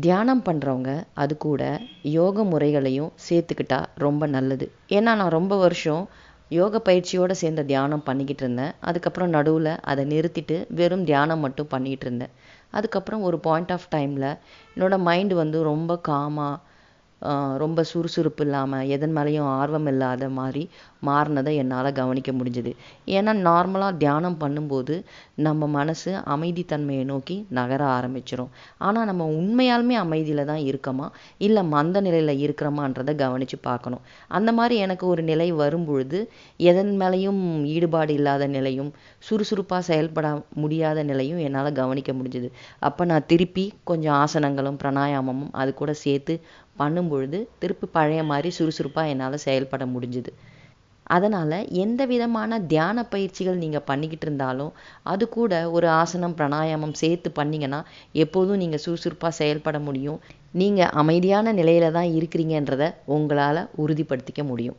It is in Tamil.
தியானம் பண்ணுறவங்க அது கூட யோக முறைகளையும் சேர்த்துக்கிட்டா ரொம்ப நல்லது. ஏன்னா நான் ரொம்ப வருஷம் யோக பயிற்சியோடு சேர்ந்த தியானம் பண்ணிக்கிட்டு இருந்தேன். அதுக்கப்புறம் நடுவில் அதை நிறுத்திட்டு வெறும் தியானம் மட்டும் பண்ணிகிட்டு இருந்தேன். அதுக்கப்புறம் ஒரு பாயிண்ட் ஆஃப் டைமில் என்னோடய மைண்டு வந்து ரொம்ப காமாக ரொம்ப சுறுசுறுப்பு இல்லாமல் எதன் மேலேயும் ஆர்வம் இல்லாத மாதிரி மாறினதை என்னால் கவனிக்க முடிஞ்சுது. ஏன்னா நார்மலாக தியானம் பண்ணும்போது நம்ம மனசு அமைதித்தன்மையை நோக்கி நகர ஆரம்பிச்சிடும் ஆனால் நம்ம உண்மையாலுமே அமைதியில் தான் இருக்கோமா? இல்லை மந்த நிலையில் இருக்கிறோமான்றதை கவனித்து பார்க்கணும். அந்த மாதிரி எனக்கு ஒரு நிலை வரும்பொழுது எதன் மேலேயும் ஈடுபாடு இல்லாத நிலையும் சுறுசுறுப்பாக செயல்பட முடியாத நிலையும் என்னால் கவனிக்க முடிஞ்சுது. அப்போ நான் திருப்பி கொஞ்சம் ஆசனங்களும் பிராணாயாமமும் அது கூட சேர்த்து பொழுது திருப்பி பழைய மாதிரி சுறுசுறுப்பாக என்னால் செயல்பட முடிஞ்சுது. அதனால் எந்த விதமான தியான பயிற்சிகள் நீங்கள் பண்ணிக்கிட்டு இருந்தாலும் அது கூட ஒரு ஆசனம் பிராணாயாமம் சேர்த்து பண்ணிங்கன்னா எப்போதும் நீங்கள் சுறுசுறுப்பாக செயல்பட முடியும். நீங்கள் அமைதியான நிலையில தான் இருக்கிறீங்கன்றதை உங்களால் உறுதிப்படுத்திக்க முடியும்.